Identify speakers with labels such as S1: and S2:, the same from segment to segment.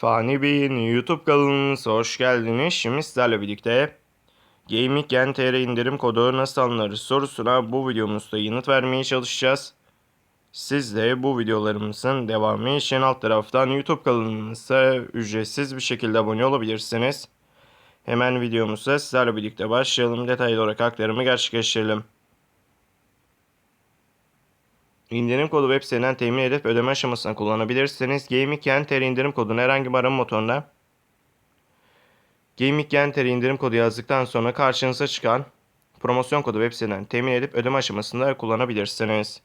S1: Fani Bey'in YouTube kanalımıza hoş geldiniz. Şimdi sizlerle birlikte Gaming TR indirim kodu nasıl alınır sorusuna bu videomuzda yanıt vermeye çalışacağız. Siz de bu videolarımızın devamı için alt taraftan YouTube kanalımıza ücretsiz bir şekilde abone olabilirsiniz. Hemen videomuza sizlerle birlikte başlayalım. Detaylı olarak aktarımı gerçekleştirelim. İndirim kodu web sitesinden temin edip ödeme aşamasında kullanabilirsiniz. Gaming Enter indirim kodunu herhangi bir arama motorunda Gaming Enter indirim kodu yazdıktan sonra karşınıza çıkan promosyon kodu web sitesinden temin edip ödeme aşamasında kullanabilirsiniz.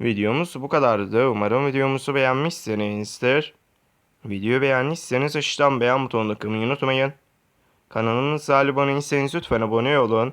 S1: Videomuz bu kadardı. Umarım videomuzu beğenmişsinizdir. Videoyu beğendiyseniz aşağıdan beğen butonuna kırmayı unutmayın. Kanalımıza abone değilseniz lütfen abone olun.